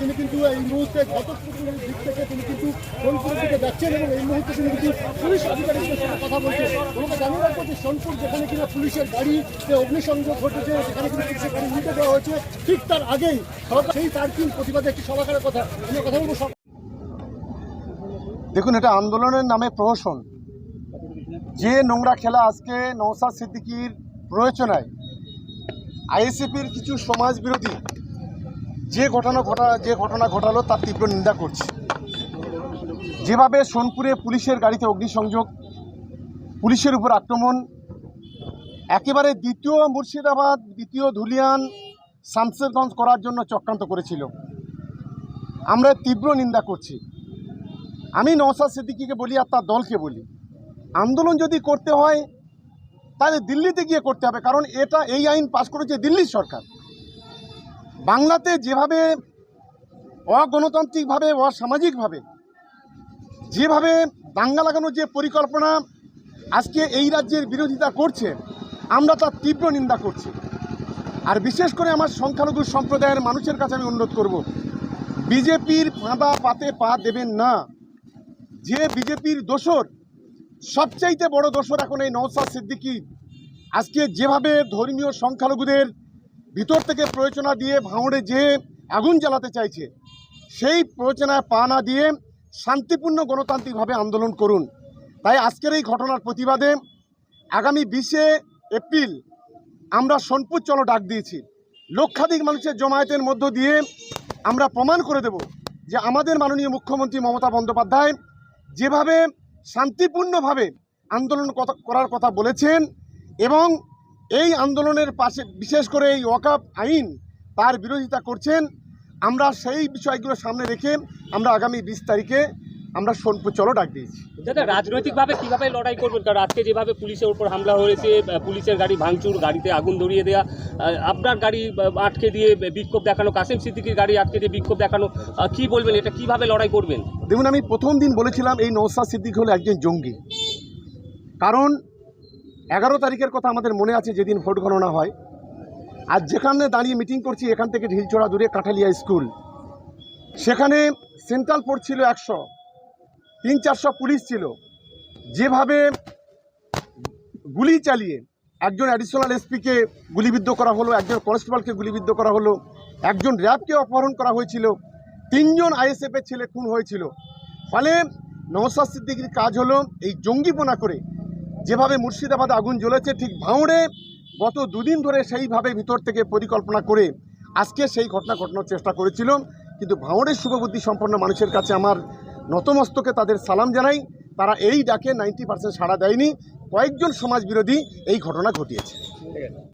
তিনি কিন্তু এই মুহূর্তে তিনি কিন্তু এই মুহূর্তে পুলিশ কথা যেখানে কিনা পুলিশের অগ্নিসংযোগ ঘটেছে, সেখানে দেওয়া হয়েছে। ঠিক তার আগেই প্রতিবাদে কথা। কথা দেখুন, এটা আন্দোলনের নামে প্রহসন। যে নোংরা খেলা আজকে নওসাদ সিদ্দিকির প্ররোচনায়, আইএসএফের কিছু সমাজ বিরোধী যে ঘটনা ঘটা, যে ঘটনা ঘটালো তার তীব্র নিন্দা করছে। যেভাবে সোনপুরে পুলিশের গাড়িতে অগ্নিসংযোগ, পুলিশের উপর আক্রমণ, একেবারে দ্বিতীয় মুর্শিদাবাদ, দ্বিতীয় ধুলিয়ান, শামসেরগঞ্জ করার জন্য চক্রান্ত করেছিল। আমরা তীব্র নিন্দা করছি। আমি নওসাদ সিদ্দিকিকে বলি আর তার দলকে বলি। আন্দোলন যদি করতে হয়, তাহলে দিল্লিতে গিয়ে করতে হবে, কারণ এটা এই আইন পাশ করেছে দিল্লির সরকার। বাংলাতে যেভাবে অগণতান্ত্রিকভাবে, অসামাজিকভাবে, যেভাবে দাঙ্গা লাগানোর যে পরিকল্পনা আজকে এই রাজ্যের বিরোধিতা করছে, আমরা তার তীব্র নিন্দা করছি। আর বিশেষ করে আমার সংখ্যালঘু সম্প্রদায়ের মানুষের কাছে আমি অনুরোধ করব, বিজেপির ফাঁদা পাতে পা দেবেন না। যে বিজেপির দোসর সবচাইতে বড় দোসর এখন এই নওসাদ সিদ্দিকি। আজকে যেভাবে ধর্মীয় সংখ্যালঘুদের ভিতর থেকে প্রয়োজনা দিয়ে ভাঙড়ে যে আগুন জ্বালাতে চাইছে, সেই প্রয়োজনায় পা না দিয়ে শান্তিপূর্ণ গণতান্ত্রিকভাবে আন্দোলন করুন। তাই আজকের এই ঘটনার প্রতিবাদে আগামী বিশে এপ্রিল আমরা সোনপুর চলো ডাক দিয়েছি। লক্ষাধিক মানুষের জমায়েতের মধ্য দিয়ে আমরা প্রমাণ করে দেব যে আমাদের মাননীয় মুখ্যমন্ত্রী মমতা বন্দ্যোপাধ্যায় যেভাবে শান্তিপূর্ণভাবে আন্দোলন করার কথা বলেছেন এবং এই আন্দোলনের পাশে বিশেষ করে এই ওয়াকাপ আইন তার বিরোধিতা করছেন। আমরা সেই বিষয়গুলো সামনে রেখে আমরা আগামী বিশ তারিখে আমরা সোনপুর চলো ডাক দিয়েছি। দাদা রাজনৈতিকভাবে কীভাবে লড়াই করবেন? কারণ আজকে যেভাবে পুলিশের উপর হামলা হয়েছে পুলিশের গাড়ি ভাঙচুর গাড়িতে আগুন ধরিয়ে দেওয়া আপনার গাড়ি আটকে দিয়ে বিক্ষোভ দেখানো কাসেম সিদ্দিকির গাড়ি আটকে দিয়ে বিক্ষোভ দেখানো কি বলবেন? এটা কীভাবে লড়াই করবেন? দেখুন আমি প্রথম দিন বলেছিলাম এই নৌসাদ সিদ্দিক হলো একজন জঙ্গি। কারণ এগারো তারিখের কথা আমাদের মনে আছে যেদিন ভোট গণনা হয়। আর যেখানে দাঁড়িয়ে মিটিং করছি, এখান থেকে ঢিলচড়া দূরে কাঠালিয়া স্কুল। সেখানে সেন্ট্রাল ফোর্স ছিল একশো, তিন চারশো পুলিশ ছিল। যেভাবে গুলি চালিয়ে একজন অ্যাডিশনাল এসপিকে গুলিবিদ্ধ করা হলো, একজন কনস্টেবলকে গুলিবিদ্ধ করা হলো, একজন র্যাবকে অপহরণ করা হয়েছিল, তিনজন আইএসএফের ছেলে খুন হয়েছিল। ফলে নওসাদ সিদ্দিকির কাজ হলো এই জঙ্গিপনা করে যেভাবে মুর্শিদাবাদে আগুন জ্বলেছে, ঠিক ভাঙড়ে গত দুদিন ধরে সেইভাবে ভিতর থেকে পরিকল্পনা করে আজকে সেই ঘটনা ঘটানোর চেষ্টা করেছিল কিন্তু ভাঙড়ের শুভবুদ্ধি সম্পন্ন মানুষের কাছে আমার নতমস্তকে তাদের সালাম জানাই। তারা এই ডাকে নাইনটি পার্সেন্ট সাড়া দেয়নি। কয়েকজন সমাজবিরোধী এই ঘটনা ঘটিয়েছে।